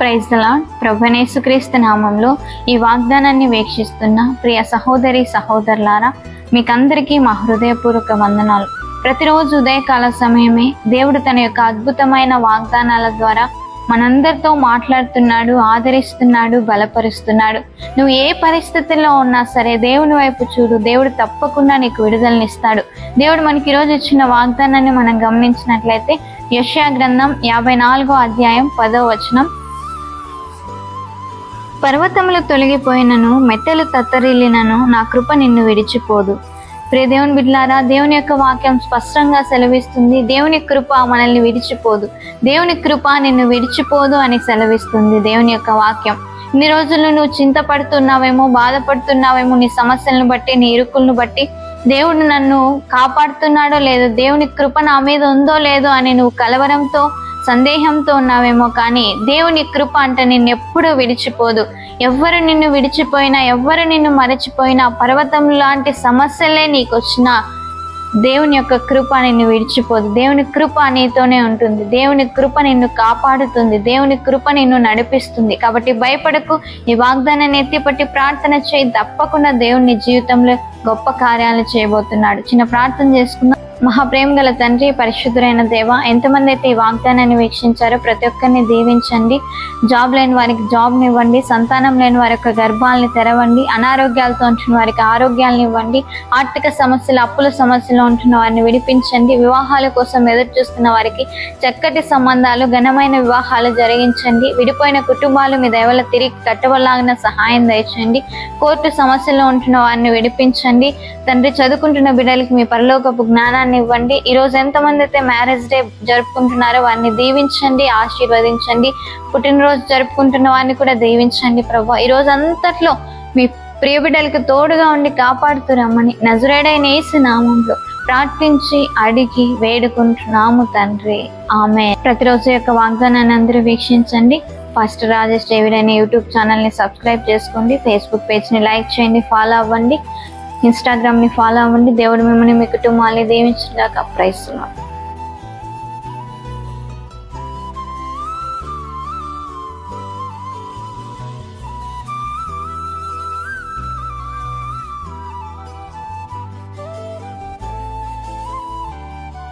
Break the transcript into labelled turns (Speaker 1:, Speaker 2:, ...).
Speaker 1: Praise దలా ప్రభునేసుక్రీస్తు నామంలో ఈ వాగ్దానాన్ని వీక్షిస్తున్న ప్రియ సహోదరి సహోదరులారా మీకందరికీ మా హృదయపూర్వక వందనాలు. ప్రతిరోజు ఉదయకాల సమయమే దేవుడు తన యొక్క అద్భుతమైన వాగ్దానాల ద్వారా మనందరితో మాట్లాడుతున్నాడు ఆదరిస్తున్నాడు బలపరుస్తున్నాడు. నువ్వు ఏ పరిస్థితుల్లో ఉన్నా సరే దేవుని వైపు చూడు. దేవుడు తప్పకుండా నీకు విడుదలనిస్తాడు దేవుడు మనకి ఈరోజు ఇచ్చిన వాగ్దానాన్ని మనం గమనించినట్లయితే యశ్యా గ్రంథం యాభై నాలుగో అధ్యాయం పదో వచనం పర్వతములు తొలగిపోయినను మెట్టలు తత్తరిల్లినను నా కృప నిన్ను విడిచిపోదు. ప్రియ దేవుని బిడ్లారా దేవుని యొక్క వాక్యం స్పష్టంగా సెలవిస్తుంది. దేవుని కృప మనల్ని విడిచిపోదు. దేవుని కృప నిన్ను విడిచిపోదు అని సెలవిస్తుంది దేవుని యొక్క వాక్యం. ఇన్ని రోజులు నువ్వు చింతపడుతున్నావేమో బాధపడుతున్నావేమో నీ సమస్యలను బట్టి నీ ఇరుకులను బట్టి దేవుడు నన్ను కాపాడుతున్నాడో లేదో దేవుని కృప నా మీద ఉందో లేదో అని నువ్వు కలవరంతో సందేహంతో ఉన్నావేమో కానీ దేవుని కృప అంటే నిన్ను ఎప్పుడూ విడిచిపోదు. ఎవ్వరు నిన్ను విడిచిపోయినా ఎవ్వరు నిన్ను మరచిపోయినా పర్వతం లాంటి సమస్యలే నీకు వచ్చినా దేవుని యొక్క కృప నిన్ను విడిచిపోదు. దేవుని కృప నీతోనే ఉంటుంది. దేవుని కృప నిన్ను కాపాడుతుంది. దేవుని కృప నిన్ను నడిపిస్తుంది. కాబట్టి భయపడకు. ఈ వాగ్దానాన్ని ఎత్తిపట్టి ప్రార్థన చేయి. తప్పకుండా దేవుని జీవితంలో గొప్ప కార్యాలు చేయబోతున్నాడు. చిన్న ప్రార్థన చేసుకుందాం. మహాప్రేమ గల తండ్రి పరిశుద్ధురైన దేవ ఎంతమంది అయితే ఈ వాగ్దానాన్ని వీక్షించారో ప్రతి ఒక్కరిని దీవించండి. జాబ్ లేని వారికి జాబ్ని ఇవ్వండి సంతానం లేని వారి యొక్క గర్భాలని తెరవండి అనారోగ్యాలతో ఉంటున్న వారికి ఆరోగ్యాలను ఇవ్వండి ఆర్థిక సమస్యలు అప్పుల సమస్యలు ఉంటున్న వారిని విడిపించండి వివాహాల కోసం ఎదురు చూస్తున్న వారికి చక్కటి సంబంధాలు ఘనమైన వివాహాలు జరిగించండి విడిపోయిన కుటుంబాలు మీ దయవల్ల తిరిగి కట్టవలాగిన సహాయం దయచండి కోర్టు సమస్యల్లో ఉంటున్న వారిని విడిపించండి తండ్రి చదువుకుంటున్న బిడ్డలకి మీ పరలోకపు జ్ఞానాన్ని ఇవ్వండి. ఈ రోజు ఎంతమంది అయితే మ్యారేజ్ డే జరుపుకుంటున్నారో వారిని దీవించండి ఆశీర్వదించండి. పుట్టినరోజు జరుపుకుంటున్న వారిని కూడా దీవించండి ప్రభు. ఈ రోజు అంతట్లో మీ ప్రియ బిడ్డలకు తోడుగా ఉండి కాపాడుతురమ్మని నజరేడైన యేసు నామంలో ప్రార్థించి అడిగి వేడుకుంటున్నాము తండ్రి. ఆమె ప్రతిరోజు యొక్క వాగ్దానాన్ని అందరూ వీక్షించండి. ఫస్ట్ రాజేష్ డేవిడ్ అనే యూట్యూబ్ ఛానల్ని సబ్స్క్రైబ్ చేసుకోండి. ఫేస్బుక్ పేజ్ని లైక్ చేయండి ఫాలో అవ్వండి. ఇన్స్టాగ్రామ్ని ఫాలో అవ్వండి. దేవుడు మిమ్మల్ని మీ కుటుంబాన్ని దీవించడాక ప్రైస్తున్నాడు